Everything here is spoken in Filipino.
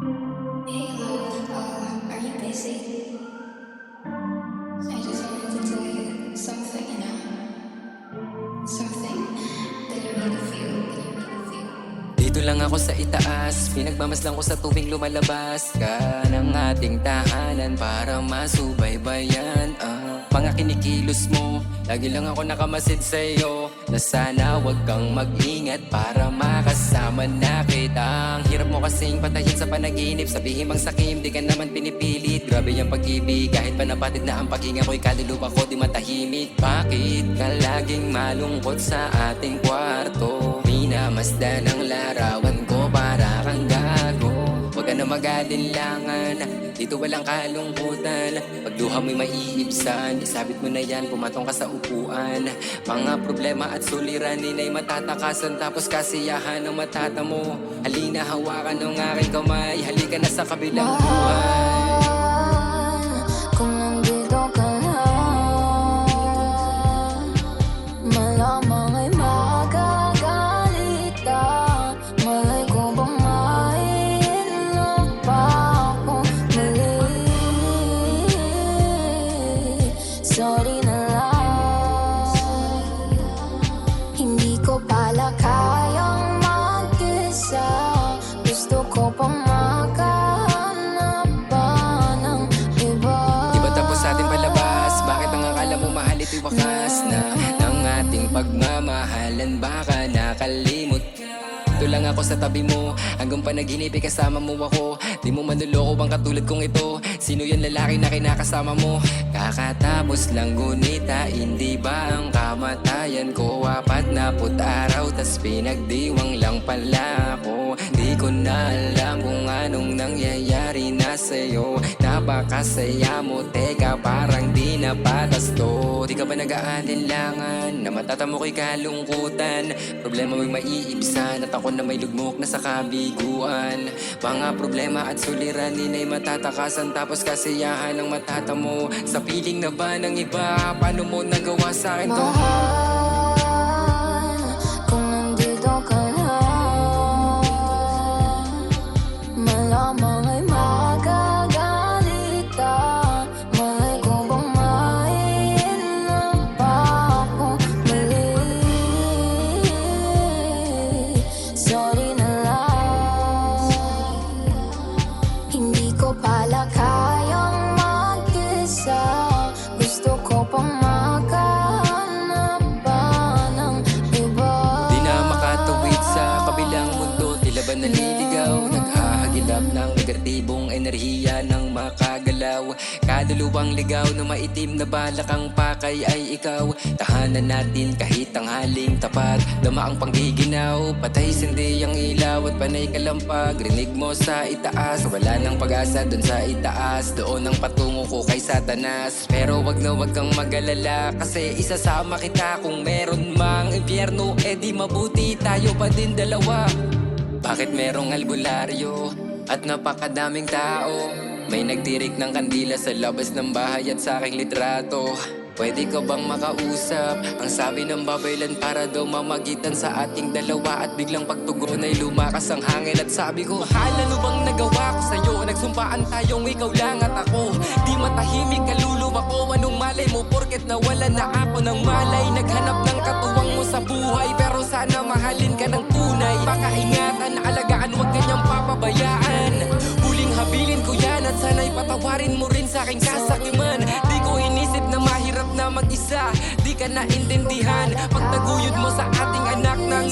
Hey love, uh, are you busy? Lang ako sa itaas. Pinagmamasdan ko sa tuwing lumalabas. Ka ng ating tahanan Para masubaybayan ah. Mga kinikilos mo Lagi lang ako nakamasid sa'yo. Na sana wag kang mag-ingat Para makasama na kita. Ang hirap mo kasing patayin sa panaginip. Sabihin mang sakim, di ka naman pinipilit. Grabe yung pag-ibig Kahit pa napatid na ang paghinga ko'y kaluluwa ko di matahimik. Bakit ka laging malungkot sa ating kwarto? Minamasdan ang larawan ko para kang gago. Huwag ka na mag-alinlangan Dito walang kalungkutan. Pagluha mo'y maiibsan Isabit mo na yan, pumatong ka sa upuan. Mga problema at suliranin ay matatakasan. Tapos kasiyahan ang matata mo. Halina, hawakan ng aking kamay. Halika na sa kabilang buhay ating pagmamahalan baka nakalimot. Ka Ito lang ako sa tabi mo Hanggang panaginip ay kasama mo ako. Di mo manloloko bang katulad kong ito? Sino yung lalaki na kinakasama mo? Kakatapos lang gunita Hindi ba ang kamatayan ko? Apat na put araw Tas pinagdiwang lang pala ako. Di ko na alam kung anong nangyayari na sa'yo Napakasaya mo, teka parang di na patas Di ka ba nag-aalinlangan na matatamo ko'y kalungkutan? Problema mo'y maiibsan at ako na may lugmok na sa kabiguan. Mga problema at suliranin ay matatakasan Tapos kasiyahan ang matatamo. Sa piling na ba ng iba, paano mo nagawa sa akin to? Mahal, ng negatibong enerhiya ng makagalaw. Kaluluwang ligaw na maitim na balakang pakay ay ikaw. Tahanan natin kahit ang haling tapat. Dama ang panggiginaw Patay sindi ang ilaw at panay kalampag. Rinig mo sa itaas Wala nang pag-asa dun sa itaas. Doon ang patungo ko kay satanas. Pero wag na wag kang magalala Kasi isasama kita. Kung meron mang impyerno Eh di mabuti tayo pa din dalawa. Bakit merong albularyo at napakadaming tao. May nagtirik ng kandila sa labas ng bahay at sa aking litrato. Pwede ka bang makausap? Ang sabi ng babaylan para daw mamagitan sa ating dalawa. At biglang pagtugon ay lumakas ang hangin At sabi ko, mahal ano bang nagawa ko sa'yo? Nagsumpaan tayong ikaw lang at ako. Di matahimik kaluluwa ko. Anong malay mo? Porket nawala na ako ng malay Naghanap ng patawarin mo rin sa aking kasakiman Di ko inisip na mahirap na mag-isa. Di ka naintindihan. Pagtaguyod mo sa ating anak ng